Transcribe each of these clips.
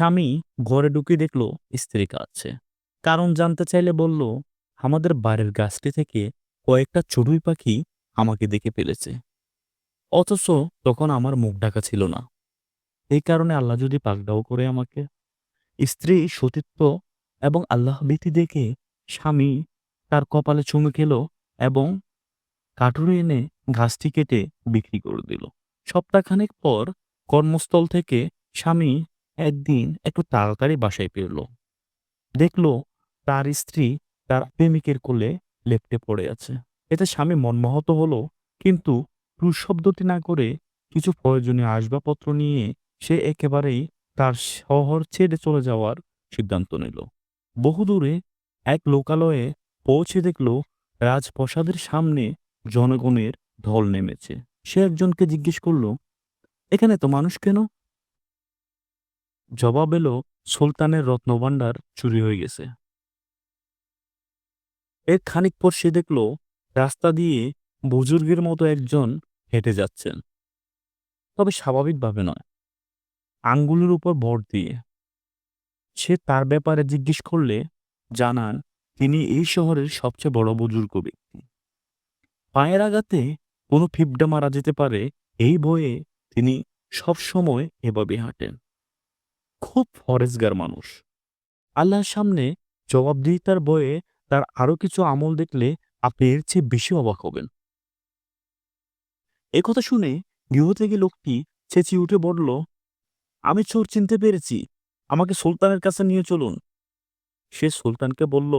স্বামী ঘরে ঢুকে দেখল স্ত্রী কাঁদছে কারণ জানতে চাইলে বলল, আমাদের বাড়ির গাছটি থেকে কয়েকটা চড়ুই পাখি আমাকে দেখে ফেলেছে। অথচ তখন আমার মুখ ঢাকা ছিল না। এই কারণে আল্লাহ যদি পাকড়াও করে আমাকে, স্ত্রী সতীত্ব এবং আল্লাহ ভীতি দেখে স্বামী তার কপালে চুমু খেল এবং কাঠুরে এনে ঘাসটি কেটে বিক্রি করে দিল। সপ্তাহখানেক পর কর্মস্থল থেকে স্বামী একদিন একটু তাড়াতাড়ি বাসায় ফিরল। দেখল তার স্ত্রী তার প্রেমিকের কোলে লেপ্টে পড়ে আছে। এতে স্বামী মনমোহত হলো, কিন্তু শব্দটি না করে কিছু প্রয়োজনীয় আসবাবপত্র নিয়ে সে একেবারেই তার শহর ছেড়ে চলে যাওয়ার সিদ্ধান্ত নিল। বহুদূরে এক লোকালয়ে পৌঁছে দেখল রাজপ্রসাদের সামনে জনগণের ঢল নেমেছে। সে একজনকে জিজ্ঞেস করল, এখানে তো মানুষ কেন? জবাব এলো, সুলতানের রত্নভাণ্ডার চুরি হয়ে গেছে। এর খানিক পর সে দেখল, রাস্তা দিয়ে বুজুর্গের মতো একজন হেঁটে যাচ্ছেন। তবে স্বাভাবিকভাবে নয়। আঙ্গুলের উপর ভর দিয়ে। সে তার ব্যাপারে জিজ্ঞেস করলে জানান, তিনি এই শহরের সবচেয়ে বড় বুজুর্গ ব্যক্তি। পায়ের আঘাতে কোনো ফিবডা মারা যেতে পারে, এই ভয়ে তিনি সবসময় এভাবে হাঁটেন। খুব ফরেজগার মানুষ। আল্লাহর সামনে জবাবদিহিতার বয়ে তার আরও কিছু আমল দেখলে আপনি এর চেয়ে বেশি অবাক হবেন। একথা শুনে গৃহ থেকে লোকটি চেঁচিয়ে উঠে বলল, আমি চোর চিনতে পেরেছি। আমাকে সুলতানের কাছে নিয়ে চলুন। সে সুলতানকে বলল,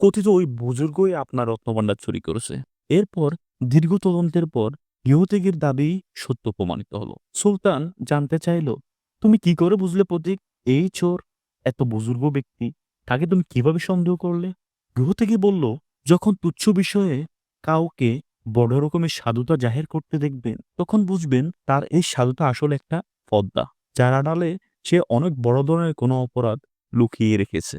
কথিত ওই বুজুর্গই আপনার রত্নভাণ্ডার চুরি করেছে। এরপর দীর্ঘ তদন্তের পর গৃহত্যাগীর দাবি সত্য প্রমাণিত হল। সুলতান জানতে চাইল তুমি কি করে বুঝলে প্রতীক? এই চোর, এত বুজুর্গ ব্যক্তি, তাকে তুমি কীভাবে সন্দেহ করলে? গৃহত্যাগী বলল, যখন তুচ্ছ বিষয়ে কাউকে বড় রকমের সাধুতা জাহের করতে দেখবেন, তখন বুঝবেন তার এই সাধুতা আসলে একটা পদ্মা, যার আড়ালে সে অনেক বড় ধরনের কোনো অপরাধ লুকিয়ে রেখেছে।